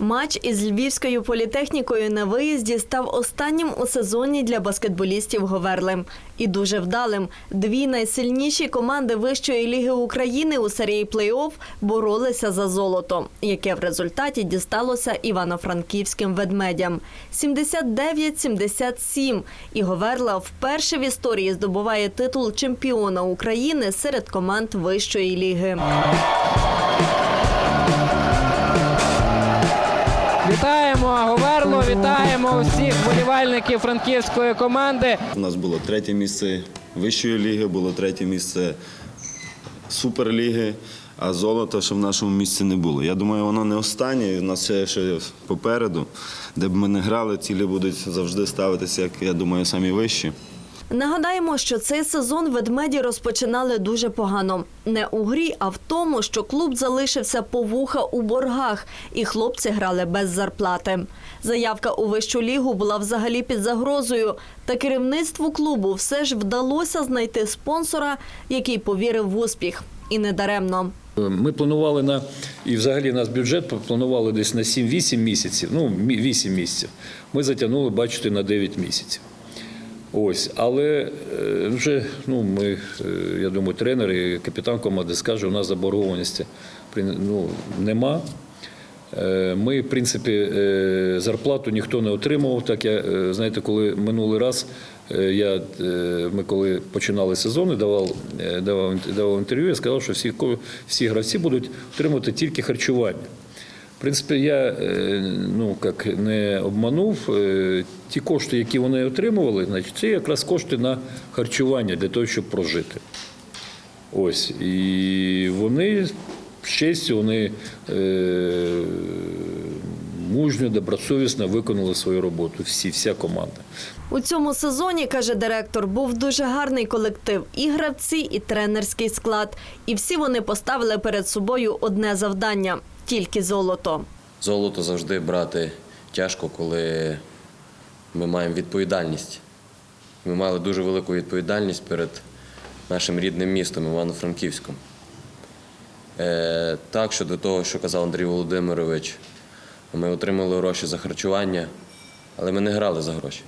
Матч із львівською політехнікою на виїзді став останнім у сезоні для баскетболістів Говерли. І дуже вдалим. Дві найсильніші команди Вищої ліги України у серії плей-офф боролися за золото, яке в результаті дісталося івано-франківським ведмедям. 79-77. І Говерла вперше в історії здобуває титул чемпіона України серед команд Вищої ліги. Говерло, вітаємо всіх болівальників франківської команди. У нас було третє місце вищої ліги, було третє місце суперліги, а золота ще в нашому місці не було. Я думаю, воно не останнє. У нас ще, ще попереду, де б ми не грали, цілі будуть завжди ставитися, як я думаю, самі вищі. Нагадаємо, що цей сезон ведмеді розпочинали дуже погано. Не у грі, а в тому, що клуб залишився по вуха у боргах, і хлопці грали без зарплати. Заявка у вищу лігу була взагалі під загрозою. Та керівництву клубу все ж вдалося знайти спонсора, який повірив в успіх. І не даремно. Ми планували на і взагалі наш бюджет планували десь на 7-8 місяців. Ну, мі- 8 місяців. Ми затягнули, бачите, на 9 місяців. Ось, але е, вже ну, ми, е, я думаю, тренер і капітан команди скаже, у нас заборгованості ну, нема. Е, Ми, в принципі, зарплату ніхто не отримував. Так я знаєте, коли минулий раз я, ми коли починали сезон, і давав, давав, давав інтерв'ю, я сказав, що всі, всі гравці будуть отримувати тільки харчування. В принципі, я е, ну, як не обманув. Е, Ті кошти, які вони отримували, значить, це якраз кошти на харчування для того, щоб прожити. Ось. І вони з честю, вони е, мужньо, добросовісно виконали свою роботу. Всі, вся команда. У цьому сезоні, каже директор, був дуже гарний колектив і гравці, і тренерський склад. І всі вони поставили перед собою одне завдання тільки золото. Золото завжди брати тяжко, коли ми маємо відповідальність. Ми мали дуже велику відповідальність перед нашим рідним містом Івано-Франківськом. Е, так, щодо того, що казав Андрій Володимирович, ми отримали гроші за харчування, але ми не грали за гроші.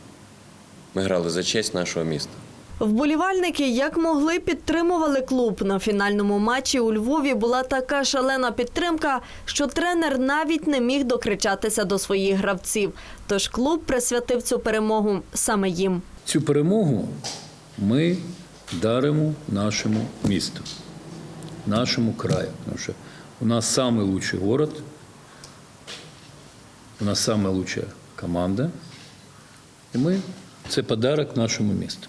Ми грали за честь нашого міста. Вболівальники як могли підтримували клуб. На фінальному матчі у Львові була така шалена підтримка, що тренер навіть не міг докричатися до своїх гравців. Тож клуб присвятив цю перемогу саме їм. Цю перемогу ми даримо нашому місту, нашому краю. Тому що у нас найкращий город, у нас найкраща команда. І ми це подарок нашому місту.